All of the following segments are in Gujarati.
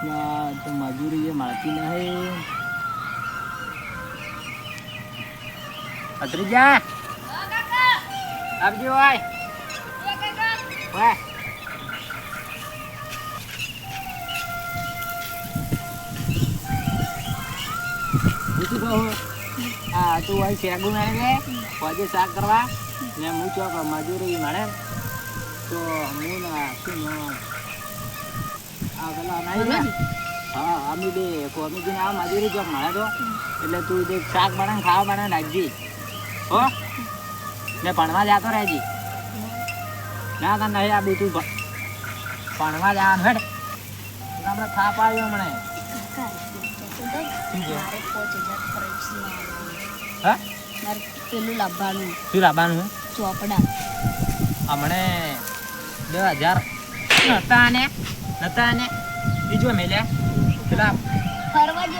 ત્યાં તો મજૂરી જે મળતી નહીં અતરી જા આપજો ભાઈ. વાહ બીજું કહું. હા તું અહીં શેગું લે પછી શાક કરવા? ને હું ચોક મજૂરી મળે? તો હું ના શું હા અમે બે કોમી આ મજૂરી જો મળે તો એટલે તું જે શાક બનાવ ખાવા બનાવ નાખજી હો ને ભણવા જાતો રહેજી ના ના નહીં આ તું ભણવા જવાનું હેડ આપણે થાપ આવ્યો હમણે? હા પેલું લાવવાનું શું લાવવાનું ચોપડા હમણે બે હજાર નતા ને નતા ને બીજું મેલ્યા પેલા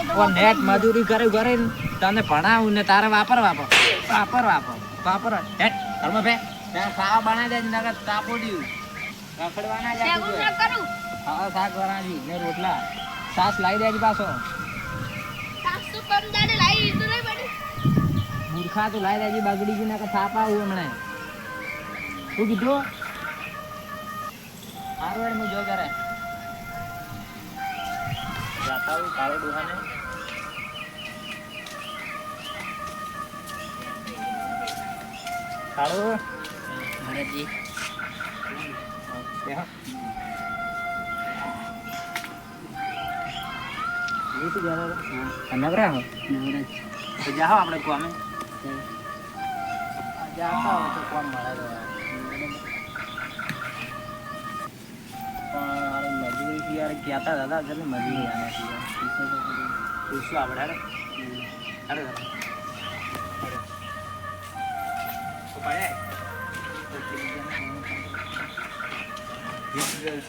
તો ઓ નેટ મજૂરી કર્યું કરીને તને ભણાવું ને તારે વાપર વાપર વાપર વાપર. વાપર હેટ ભે ત્યાં ખાવા બનાવી દે નગર તાપોડ્યું. રખડવાના જાય કરું? હા શાક બનાવી ને રોટલા. સાસ લાવી દેજ પાછો. સાસુ પંદાડે લાવી તો નહીં પડી મૂર્ખા તો લાવી દેજી બગડી ગઈ નકર થાપ આવું હમણે. શું કીધું? સારું હેડ હું જો કરે હું કાળો ડોહાને કાળો? ભરતજી નવરા હો. તો જાઓ આપણે કોમે. હોય તો કોમ મળે પણ યાર કહેતા દાદા મજૂરી આને થી યાર. પૂછશું આપણે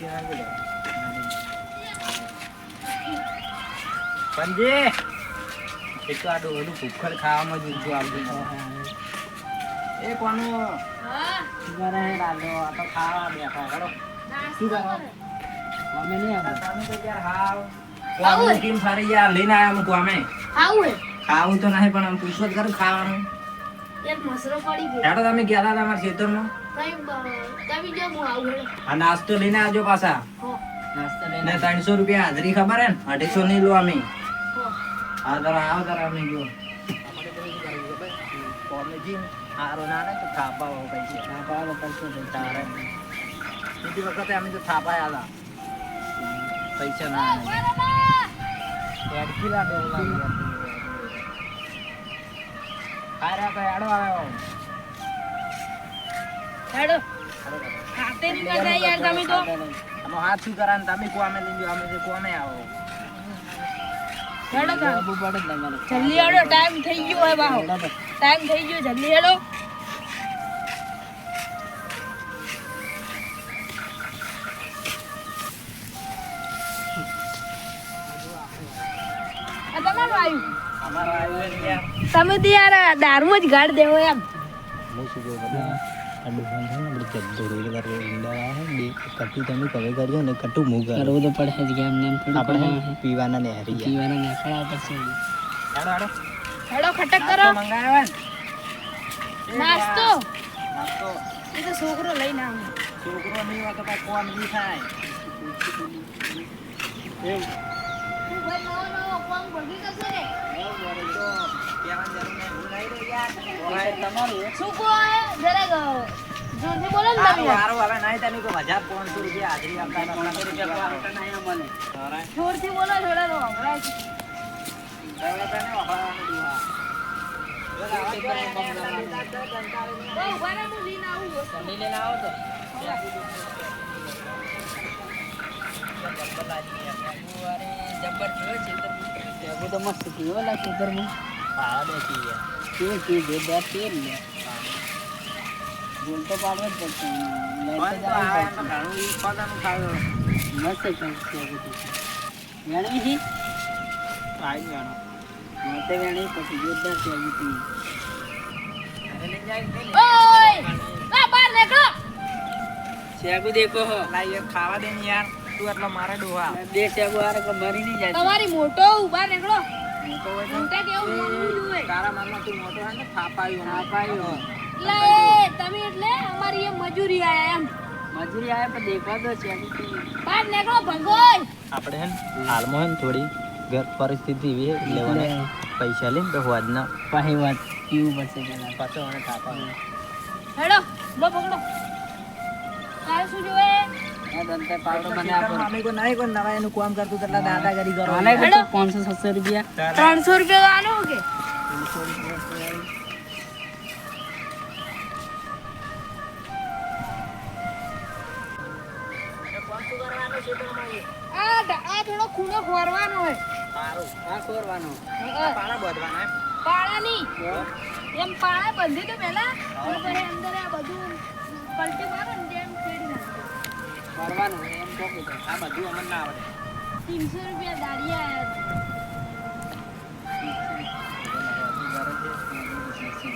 નાખી દો. પંજે. એક તો આ ડોલું ખાવામાં જ આવતું એ કોનું? હા. ઘરે ડાલો આ તો ખાવા બેઠા શું કરો? અમે નહીં હાવ. ખાવું તો નહીં પણ આમ પૂછવું જ કરું ખાવાનું. એક મસરો પડી ગયો. હેડો તમે ગયા હતા તમારા ખેતરમાં. આવું નાસ્તો લઈને આવજો પાછા. હો. ત્રણસો રૂપિયા હાજરી ખબર હે ને? અઢીસો નહીં લો અમે. હા. તારા આવો તારા અમે ના ને તો થાપા પૈસા થાપા પૈસા તારે બીજી વખતે અમે તો થાપાયા હતા. પૈસા ના અડકી લાગે આવ્યો? ની યાર તમે તો. હાથ શું તમે લઈ અમે જે કોમે આવો. હેડો જલ્દી ટાઈમ થઈ ગયો હે બાહો ટાઈમ થઈ ગયો જલ્દી હેડો. તમે તો યાર દારૂમાં જ ગાડ દેવો એમ. ને ને પીવાના ને પીવાના નાખડા હેડો હેડો. હેડો ખટક કરો. નાસ્તો. નાસ્તો. એ તો છોકરો લઈને આવે. છોકરો નહીં હોય તો કાંઈ કોમ નહીં થાય. એવું ભાઈ નવો નવો કોમ ભગી કરશે ને કહેવાની જરૂર નહીં. છે તો મસ્ત પીવો લા હા, બેસી ગયા. છે ને બોલ તો પાડવો જ પડશે તો તો. મસ્ત છે વેણી હી આઈ ગયો. વેણી પછી છે હજી તું હો લા, ખાવા દે ને યાર તું એટલો મારે ડોહા બે શેગુ આરે મરી નહીં જાય તમારી મોટો ઊભા નીકળો ને હાલમાં ને થોડી પરિસ્થિતિ પૈસા લઈને તો હોદના પાસે વાત પીવું પડશે પેલા પાછો મને થાપા હેડો લો પકડો શું જોઈએ? નહીં ત્રણસો રૂપિયા આનો કે આ થોડો ખૂણો ખોરવાનો હોય સારું આ ખોરવાનો પાણા બોધવાના એમ? એમ પાળા બંધી તો પહેલા અંદર આ બધું પલટી મારો ખોરવાનું એમ કહો કે આ બધું અમને ના આવડે. ત્રણસો રૂપિયા દાડી આયા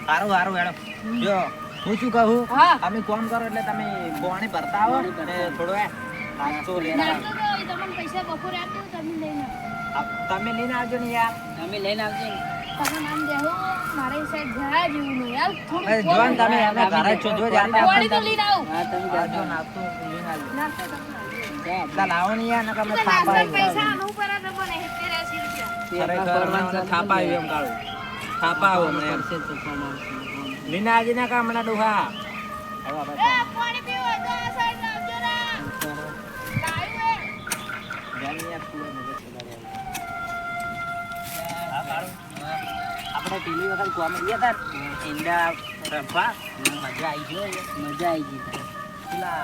સારું સારું હેડો. જો હું શું કહું? હા. અમે કોમ કરો એટલે તમે બોણી ભરતા આવો ને થોડો નાસ્તો. નાસ્તો તમને પૈસા બપોરે તમે લઈને તમે લઈને આવજો ને યાર. તમે લઈને આવજો ને. તમે નામ દેહો મારે સાઈડ ગયા જેવું નહીં. યાર થોડું તમે ઘરે છો જો જાતા પાણી તો લઈને આવો. હા તમે નાસ્તો લાવો ને યાર નકર અમે તો થાપા નાસ્તાના પૈસા આનું ઉપર જ મને 70 રૂપિયા. ખરેખર અમને થાપા આવ્યું એમ કાળું થાપા આવો અમને એમ. લઈને આવજે ને ડોહા આપણે પેલી વખત કોમ ગયા હતા ઈંડા રફા મજા આવી ગયો મજા આવી ગઈ પેલા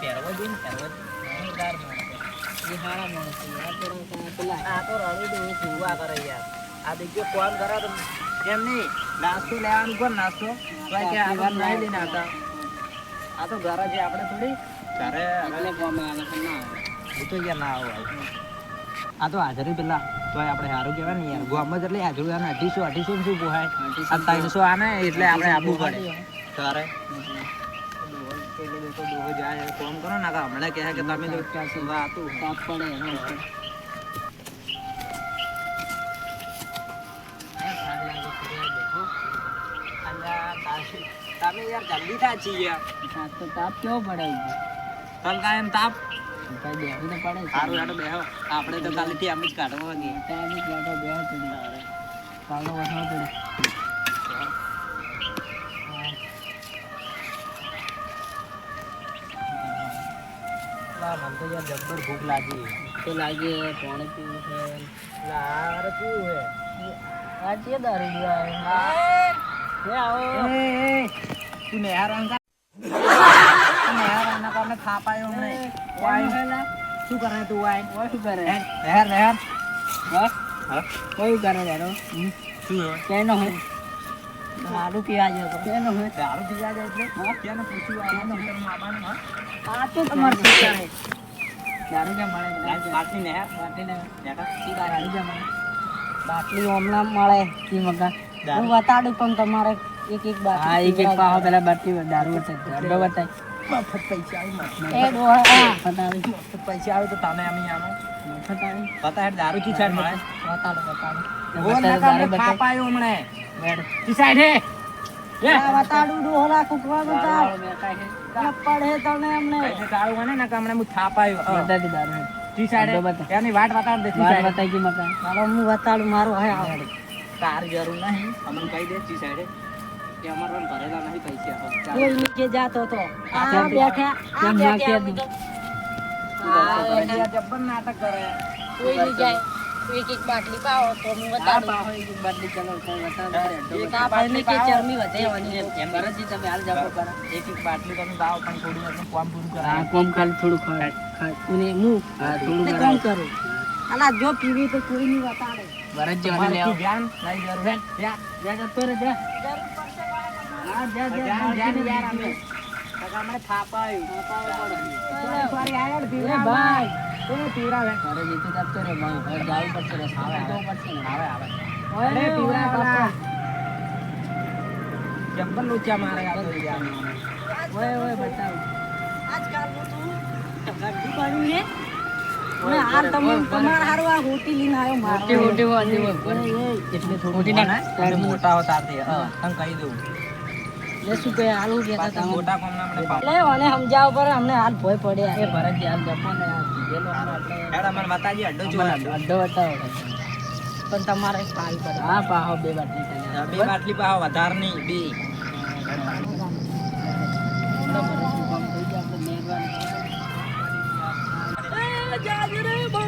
પહેરવો જોઈએ ને પહેરવો જોરદાર માણસ એ સારા માણસ આ તો રડું દઉં જીવવા કરે યાર આ દેખજો કોલ કરે તો એમ નહીં નાસ્તો લેવાનું કોણ નાસ્તો કે આ તો નહીં લઈને આવતા આ તો ઘરે છે આપણે થોડી ઘરે એટલે ગમે આ લોકો ના આવે તો યાર ના આવું. આ તો હાજરી પેલા તો આપણે સારું કહેવાય ને યાર ગામમાં એટલે હાજરી આને અઢીસો અઢીસો શું પોહાય આ ત્રણસો આને એટલે આપણે આપવું પડે તારે પેલો હવે કરો ને હમણાં કહે કે તમે તો વાતું તાપ પડે. તમે યાર જલ્દી થા છીએ યાર તો તાપ કેવો પડે ઉપર? તલકા એમ તાપ તો પડે સારું બેહો આપણે તો કાલેથી આમ જ કાઢવા. પાલો વસવો પડે. લા, મને તો યાર જબ્બર ભૂખ લાગી. તો લાગે પાણી પીવું છે. લા, અરે કેવું હે? આ છે દારૂ પીવા. એ આવો. તું નેહાર અંકા તું નેહાર અંકા હમણે. વાય. શું કરે તું વાય ઓય શું કરે? હા હા? કોઈ કરે શું? કેનો હોય દારૂ પીવા જેવો કેનો હે દારૂ પીવા જાય એટલે ક્યાંનું પૂછ્યું આવવાનું ખેતરમાં આવવાનું, હા? આ તો તમારે પીતા હે દારૂ કે મળે લાલ બાટલી ને બેટા સી દારૂ કેમ મળે? બાટલી ઓમલા મળે કી મગા હું બતાડું પણ તમારે એક એક બાટલી હા એક એક પાહો પેલા બાટલી દારૂ બતાય ડબ્બો બતાય મફત પૈસા આવી મફત. એ ડોહા હા. બતાવી મફત પૈસા આવે તો તમે અમે આનો મફત આવી. હેડ દારૂ કી સાઈડ મળે. બતાડો બતાડો. હમણે. સાઈડ હે. ડોહલા પડે તને અમને. મને હમણે હું સાઈડ એની વાટ દે ગઈ મકા મારો હું બતાડું મારું હે આવડે તાર જરૂર નહીં. અમને કહી દે કી સાઈડ કે અમારા ભરેલા નહીં પૈસા કોઈ નીચે જાતો તો. આ બેઠા આ બેઠા જબ્બર નાટક કરે કોઈ નહીં જાય. એક એક બાટલી પાવો તો હું બતાડું પાહો એક એક બાટલી ચલો. એક આ બાટલી કે ચરમી વધે એવાની એમ. ભરતજી તમે હાલ જાવ પર એક એક બાટલી તમે પાવો પણ થોડું વાર કામ પૂરું હા કરાય કોમ કાલ થોડું ખાય અને હું? હા થોડું કોમ કરું. અલા જો પીવી તો કોઈ નહીં બતાડે ભરતજી મને લેવો ધ્યાન નહીં જરૂર હે જા જા જતો રે જા. હા જા ધ્યાન ધ્યાન યાર અમે. કાકા હમણાં થાપ આવ્યું. સોરી સોરી આયા ભાઈ. એ પીવડાવે. ઘરે જતો જતો રે ભાઈ હવે જાવું પડશે રે સાવે તો પડશે ને. આવે. આવે અરે પીવડાવ ઓય જબ્બર લોચા મારે આ તો યાર. ઓય ઓય બતાવ. આજકાલ તું ગરદી પાડ્યું છે અને હાલ તમે તમારા હારું આ હોટી લઈને આવ્યો મારો. હોટી, હોટી, હોટી, હોટી. એ, એ, એટલે થોડું મોટી ના તારે મોટા હોતા તે. હા તને કહી દઉં. એટલે શું કહે હાલ હું કહેતા તમે? મોટા કોમના મને એટલે મને સમજાવ પર અમને હાલ ભય પડ્યા. એ ભરતજી હાલ જપો ને. આ કીધેલો હાલ એટલે હેડ અમાર માતાજી અડ્ડો જોવા અડધો બતાવો પણ તમારે પાલ પડે હા પાહો બે બાટલી બે બાટલી પાવ વધાર નહીં બે ચોવીસ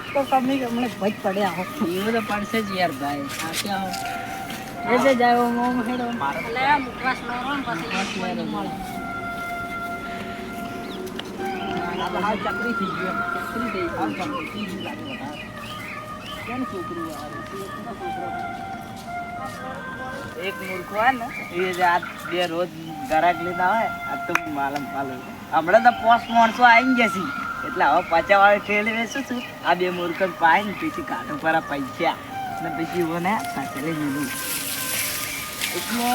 તો તમે અમને ભજ પડે આવો. પીવો તો પડશે જ યાર ભાઈ. આ ક્યાં હો જે જાય પછી કોઈ મળે. ચકરી થઈ ગયો. ચકરી થઈ હાવ ચકરી થઈ ગયું લાગે કેમ છોકરું આવે એક મૂર્ખો હોય ને એ જે આ બે રોજ ગરાક લેતા હોય આ તો માલમ પાલમ હમણાં તો પોસ્ટ માણસો આવી જશે. એટલે હવે પાછા વાળી ઠેલી વેચું છું. આ બે મૂર્ખો પાય ને પછી કાઢો પરા પૈસા. ને પછી મને સાથે લઈ લીધું એટલે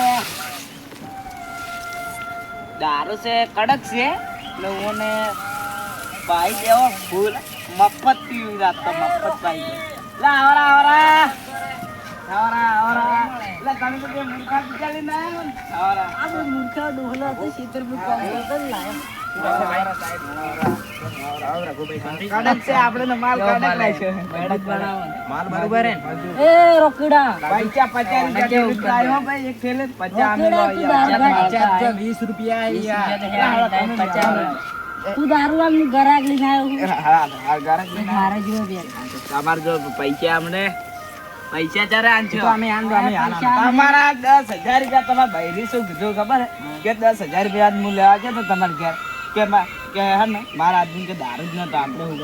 દારૂ છે, કડક છે, એટલે ઓને પાઈ દેવો ફૂલ મફત પીવું રાત તો મફત પાઈ દે લા આવરા. તો લઈને આવ્યા હે વીસ રૂપિયા તું દારૂ આમ ગરાક લઈને તમારે મારે જેવો બે. જો પૈસા અમને પૈસા ચારે આનજો અમે પૈસા તમારા દસ હજાર રૂપિયા તમારા ભાઈ શું કીધું ખબર હે? કે દસ હજાર રૂપિયા હું લેવા છે તો તમારે ઘેર કે મા- કે હે ને મારા આદમી કે દારૂ જ નતો આપણે હું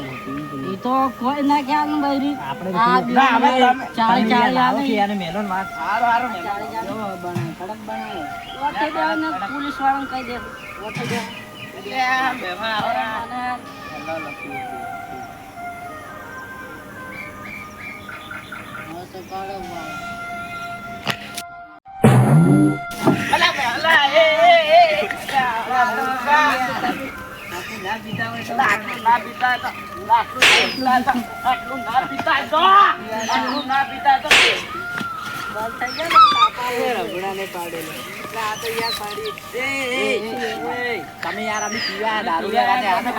એ તો કોઈ ના ખ્યાલ બૈરી આપણે ના, અમે ચાળી ચાળી આવે યાર મેલો વાત. હારો હારો મેલો. બને કડક બનાવે ઓઠે દેવા ને પોલીસ વાળાને કહી દે. ઓઠે દેવા એટલે આ બેમાં આવરા. હેલો લખ્યું આટલું ના પીતા તો તમે યાર અમે પીવા કાંઠે આને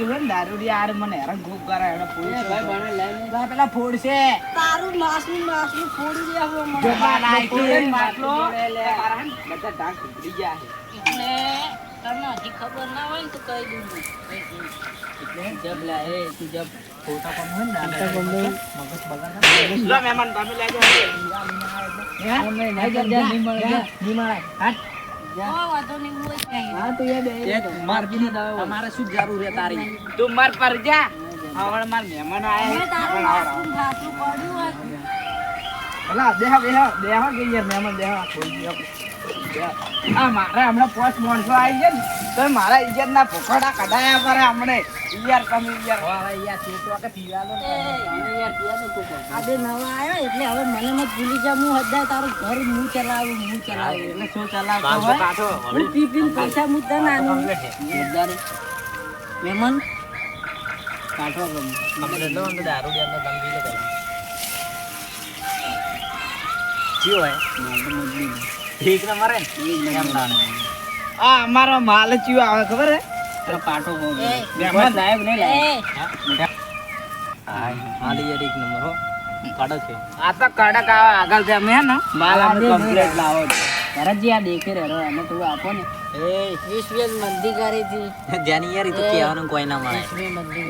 હોય ને યાર મને હેરાન ખૂબ કરે એને પોલીસ પેલા ફોડશે તારું માસનું માસનું ફોડી દે હવે મને. જો મારા આઈથી માટલો મારા હે ને બધા ડાઘ ઉતરી ગયા છે. એટલે હજી ખબર ના હોય ને તો કહી દઉં એટલે જબ એ તું જબ ફોટા પણ હોય ને આને મગજ બગાડે. લો મહેમાન તમે લેજો હે? હે? જા, જા, જા, નહીં મળે. હાટ. હા, વાંધો નહીં, હું જ કહીશ. હા, તો એ બે એ માર પીને અમારે શું જરૂર છે તારી તું માર પર જા હવે માર મહેમાન આવ્યા. દેહા બેહા દેહા કે યાર મહેમાન દેહા કોઈ ગયો આ મારે હમણાં પાંચ માણસો આવી ગયા ને તો મારા ઇજ્જત ના પકોડા કઢાયા કરે હમણે. યાર તમે યાર યાર કે યાર આ બે નવા આવ્યા એટલે હવે મને મત ભૂલી જા હું હદાય તારું ઘર હું ચલાવું હું ચલાવું. એટલે શું ચલાવતો હોય? હું પી પીને પૈસા મુદ્દા ગમે અંદર દારૂ તમે પી લો જીઓ હે ઠીક ને મરે આ અમારો માલ ચિયો આવે ખબર હે? પાટો બહુ એ, મહેમાન સાહેબ ને એ, માલ યાર એક નંબર હો. કડક છે. આ તો કડક આવે આગળ છે અમે હે ને? માલ આપણે કમ્પ્લીટ લાવો ભરતજી આ દેખે રહ્યો એને થોડું આપો ને. એ. વીસ વીસ મંદી કરી હતી ધ્યાન યાર તો કહેવાનું કોઈ ના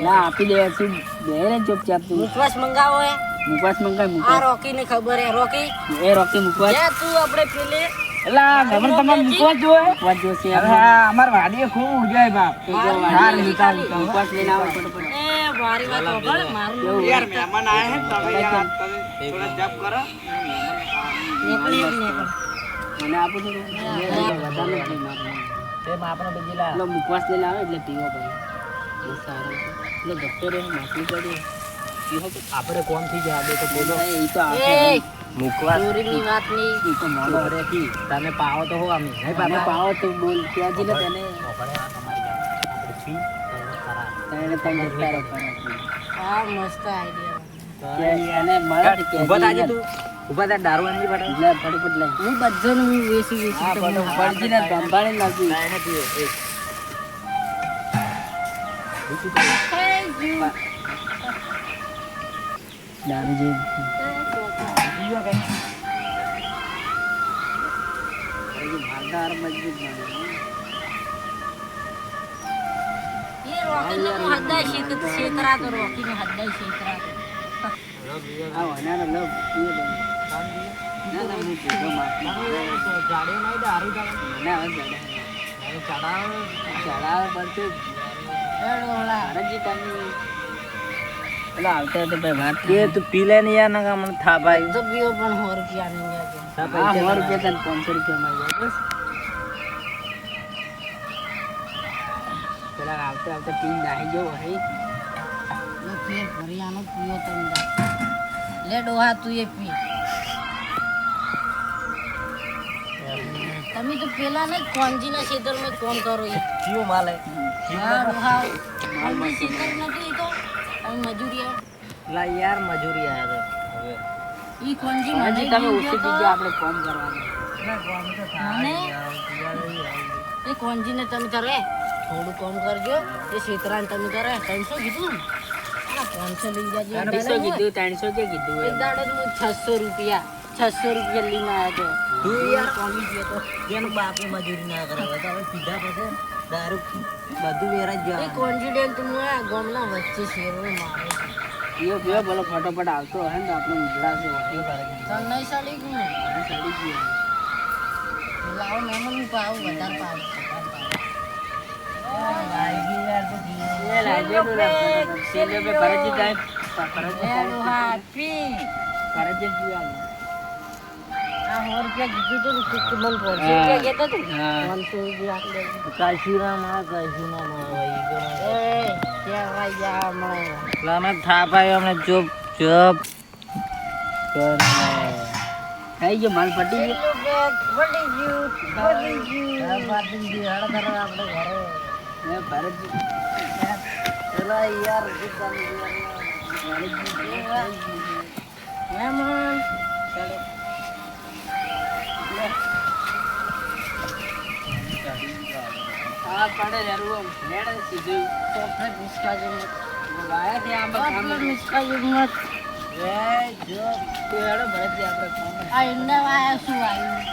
ના આપી દે છું બે વિશ્વાસ ચૂપચાપ તું મંગાવો હે. મુકવાસ મંગાય આ મુકવાસ રોકી ને ખબર હે રોકી? એ રોકી મુકવાસ જા તું આપણે પેલે એલા ગમન તમારે મુકવાસ જોવે? મુખવાસ જોશે. અરે હા અમાર વાડીએ ખૂબ ઉડજાય બાપ. જો હાર લીધા મુખવાસ લઈને આવો. ફટાફટ એ મારી વાત સાંભળ, મારું યાર મહેમાન આયા હે તમે યાર તમે થોડા જપ કરો. નીકળી નીકળ. મને આપો તો? વધારે નથી મારું. તે આપણે બીજી લા- પેલો મુખવાસ લઈને આવે એટલે પીવો પડે. સારું. એટલે ચડે. પીવો તો આપણે કોણ થઈ જાય આ બે તો બોલો એ તો મુખવાસ. ચોરીની વાત નહીં. એ તો મોડો રે કી. તમે પાવો તો હો અમે તમે પાવો તો બોલ. ત્યાંજી ને તને. તેને તમે આ મસ્ત. કે એને મળે તો કે તું. દારૂ આની પડે હું હા. આ પીએ લે ના નહીં દારૂ ના હવે ચડાવે ચડાવે પડશે પેલા આવતા તો ભાઈ વાત કે તું પી લે ને યાર ના મને થા ભાઈ તો પીવો પણ સો રૂપિયાની લેજો. હા સો રૂપિયા તને પાંચસો રૂપિયા જાય બસ પેલા આવતા આવતા પી નાહી જવો હે લો ફેર ભરિયાનો પીવો તમને. લે ડોહા તું એ પી તમે તો પેલા ને કોંજીના ખેતરમાં કોમ કરો એ. કયું માલે હા, ડોહા. કોંજી ખેતર નથી તો મજૂરી લા યાર મજૂરી આયા તો હવે. ઈ મને તમે ઓછી તો. આપણે કોમ કરવાનું. મને? એ કોંજીને તમે કરે થોડું કોમ કરજો. એ શેતરાને તમે કરે ત્રણસો કીધું ત્રણસો આ લઈ જાજો. ત્રણસો કીધું ત્રણસો કે કીધું એક દાડે હું છસો રૂપિયા છસો રૂપિયા લઈને આવ્યો તો તું યાર. કોમી ગયો તો જેનું બાપે મજૂરી ના કરાવે તો હવે પીધા પછી. દારૂ બધું વેરા જ એ કોન્ફિડન્ટ તમને આ ગામના વચ્ચે શેરો મારે પીઓ પીઓ બોલો ફટાફટ આવતો હે ને આપણે ઉજળા છે ઓકે કરે તને સડી ગયું? ને સડી ગયું. લાવો મહેમાન પાવ પાવું વધારે પાવું. એ લાગે તો લાગે. સેલે પે ભરતજી ટાઈપ ભરતજી હાપી ભરતજી પીવાનું. આ સો રૂપિયા કીધું તો તું તો મને પાંચસો રૂપિયા કહેતો હતો હા. પાંચસો રૂપિયા આપી. દેજો. કાશીરામ આ કાશીરામ આ ભાઈ ગણો. એ ક્યાં ભાઈ જા મળે લામે થાપાય અમને ચૂપ ચૂપ થઈ ગયો માલ પટી ગયો. પેલા યાર મહેમાન પડે જરૂર હેડ સીધું. ચોકલેટ મિસકાજો મત વાયા છે આ બધા ચોકલેટ મિસકાજો એ જો તું હેડો ભરતજી આપણે આ ઈંડા વાયા શું આવ્યું?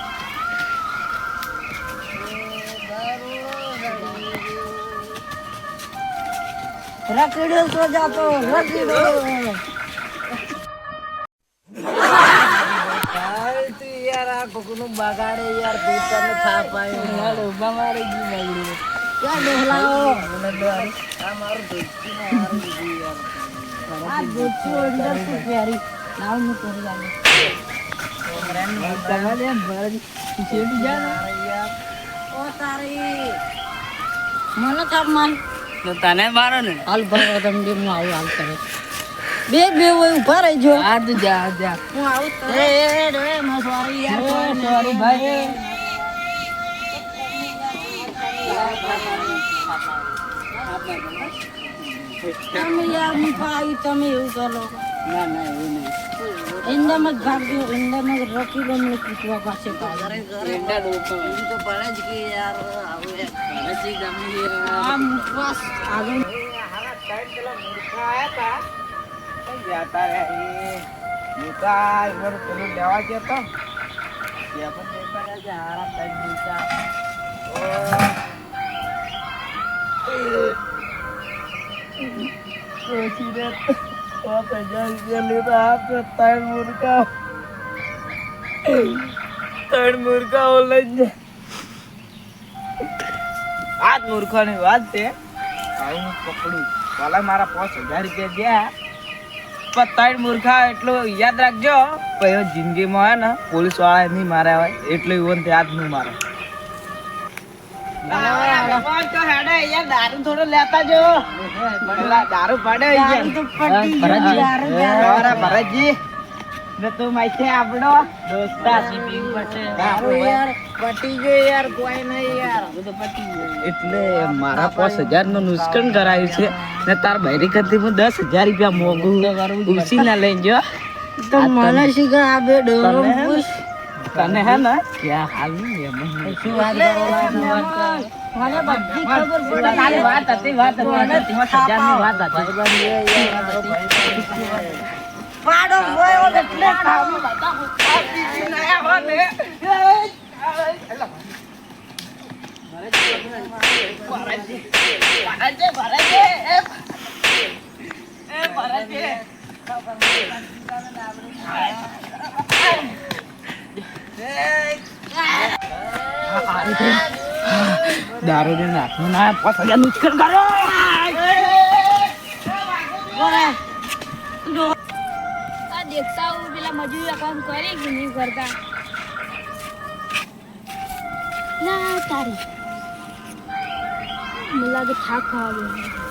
રખડ્યો તો જાતો રખડ્યો હાલ કોકનું બગાડે યાર તું તને થાપ આવ્યો યાર ઊભા મારી ગઈ બગડી ક્યાં ડોહલાઓ. મને તો આ મારું ધોતી મારું દીધું યાર. આ અંદર લાવ કરી આલું. છેડી જા ઓ તારી. મને થાપ માર. તો તને મારો ને? હાલ ભરો તમને હું આવું હાલ કરે. બે બે હોય ઊભા રહેજો. તું જા જા. હું આવું એ એ રે મો સોરી યાર. સોરી ભાઈ. તમે યાર હું ભાઈ તમે એવું કરો ના ના એવું નહીં. ઈંડામાં જ ભાગ દો ઈંડામાં દો મને પૂછવા પાસે એંડા ડોકો તો. પડે જ કે યાર આવું ગમ ગમે આ મુખવાસ આગળ. હારા ટાઈમ પેલા મૂર્ખા આયા તા. કઈ જતા રે પેલું લેવા ગયો તો ત્યાં પણ પેપર આજે હારા કઈ પાંચ હજાર રૂપિયા લીધા આપે ત્રણ મુર્ગા ત્રણ મુર્ગાઓ લઈ જાય વાત છે. હું પકડું. ભલે મારા પાંચ હજાર રૂપિયા ગયા. પણ ત્રણ મૂર્ખા એટલું યાદ રાખજો. પછી જિંદગીમાં હોય ને પોલીસવાળા નહીં માર્યા હોય એટલું એવું યાદ નહીં મારે. દારૂ થોડો લેતા જો. દારૂ પડે ભરતજી. ને તું માહિતી આપણો દોસ્તા દારૂ યાર પટી ગયો યાર કોઈ નહીં યાર. એટલે મારા પાંચ હજારનું નુકસાન કરાયું છે ને તાર બૈરી કરતી હું દસ હજાર રૂપિયા મોંઘું ઉસી ના લઈ જો તો મને શીખર આ બે ડોરો તને? પૂછ. તને હે ને ક્યાં હાલ એમ. શું વાત કરો મને બધી ખબર પડે તારી વાત હતી વાત હતી. પાંચ હજારની વાત હતી. પાડો ગયો એટલે કામ દારૂ ને નાખવું ના પાંચ હજાર કર્યો મજૂરી કામ કરે કે નહીં કરતા. ના, તારી. મને લાગે થાક ખાવા ગયો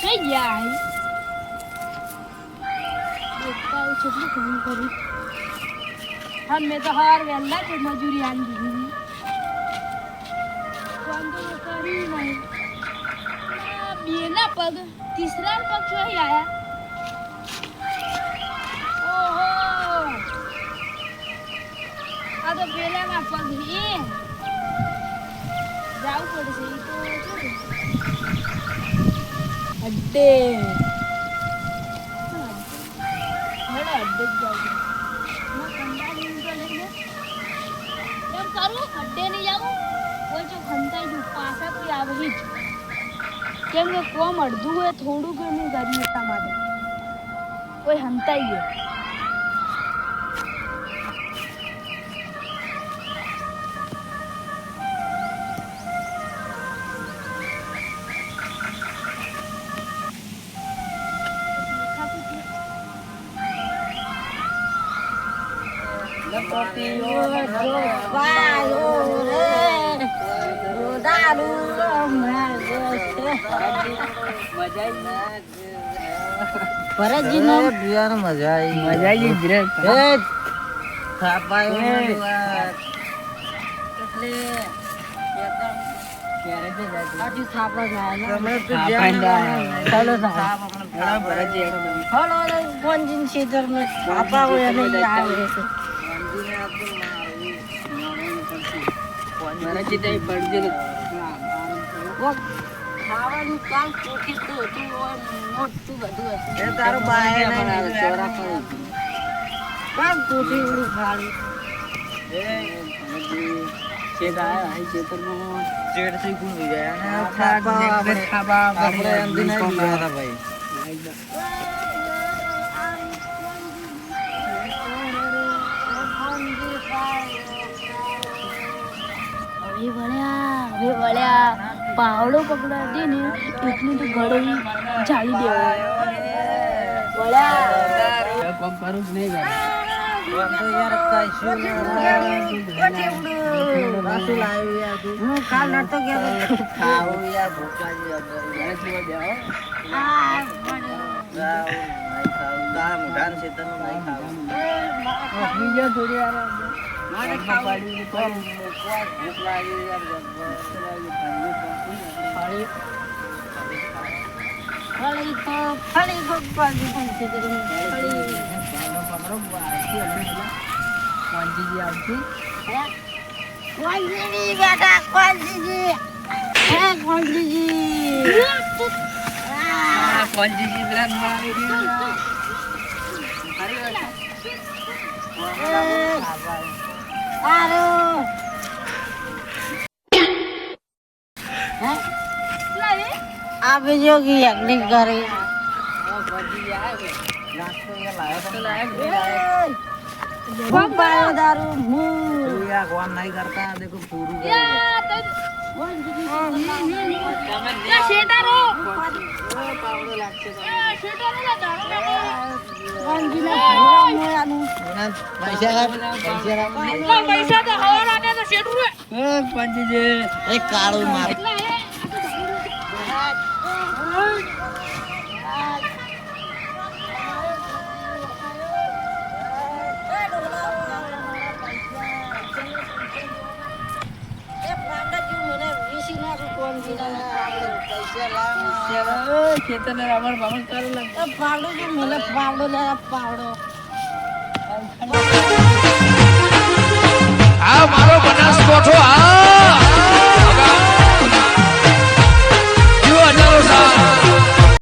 કઈ ગયા હું કામ કર્યું હા મેં તો હાર વહેલા જ મજૂરી આની તો આ બેના પગ તીસરા પગ અહીં આયા ઓહો આ તો પેલાના પગ એ જાવું પડશે એ તો? અડ્ડે અડ્ડે જ જાવું હું ઊંઘો લઈને એમ કરું અડ્ડે નહીં જાવું કોઈ જો ખંતાઈ જુ પાછા કોઈ આવે જ. કેમ કે કોમ અડધું હોય થોડું ઘણું ગરમી એટલા માટે. કોઈ હંતાઈ ગયો રે દારૂ માર્ગે ભરતજી નો મજા આવી મજા આવી બ્રેક એ થાપાયો એટલે હજુ થાપા જાય ચાલો હલો પંજીન સીધર થાપા હોય અને આવે છે ઓ, ખાવાનું કામ ચોખી તો હતું મોટું બધું હતું એ તારું બાએ નહીં બનાવે, નીકળે. ચોરા કરે. કામ ચોખી ઉડું ખાલી ચેડથી ગુમી ગયા અને આપણે- આપણે એમથી નહીં હતા ભાઈ. હવે વળ્યા હવે વળ્યા પાવડો પકડાડી ને એટલું તો ગળો જાળી દેવો વળ્યા આમ તો યાર કશું પાછું લાવ્યું યાર તું. હું કાલ નતો ગયો ખાવું યાર ભૂખ લાગી યાર. આ ખાવું, નહીં ખાવું. તારા મોઢાને નહીં ખાવું. કોંજીજી બ્રેક મારી દીધા. આરો હે આ બીજો કે યજ્ઞ કરે. દારૂ હું નહીં કરતા દેખો પૂરું પૈસા આપ, પૈસા આપ. એટલા પૈસા તો હવા નાખે તો શેઠું રે. એ પંચજી એ કાળું માર ખેતરને રાવણ બાવણ કરે લાગે એ પાવડો મને પાવડો લે પાવડો આ મારો બનાસકોઠો, આ